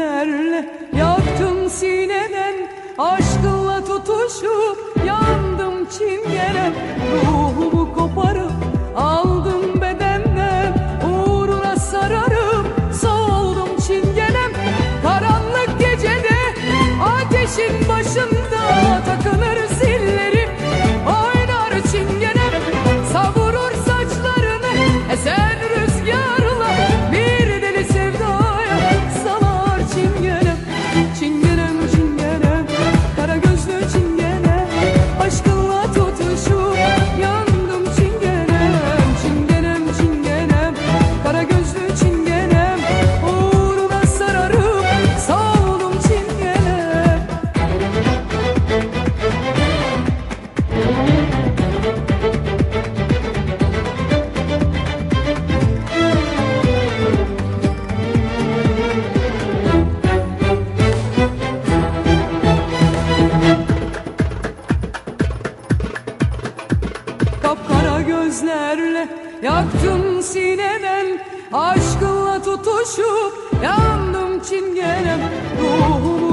güllerle Yaktım sineden aşkınla tutuşup Yandım çingenem ruhum kapkara gözlerle Yaktın sineden Aşkınla tutuşup yandım çingenem. Ruhumu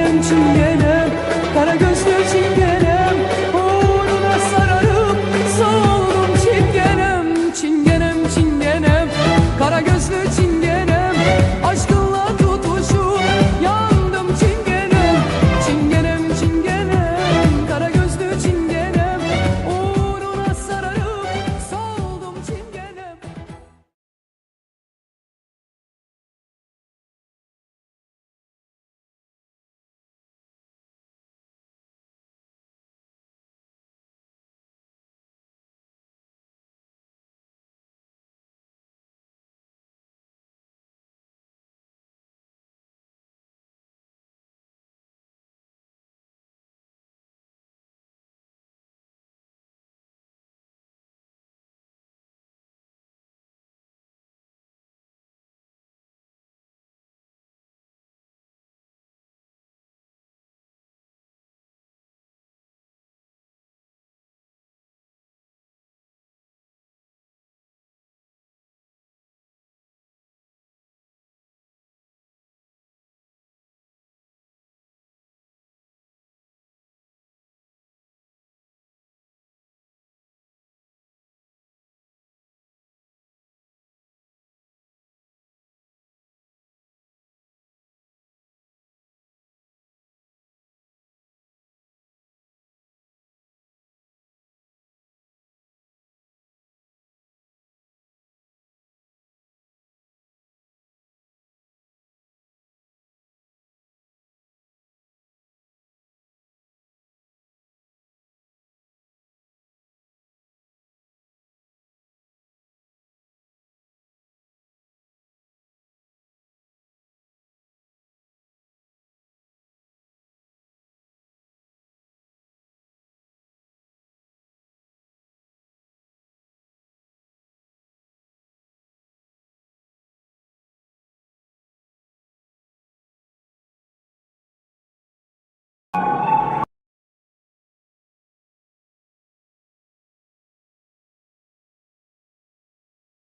gelen çingene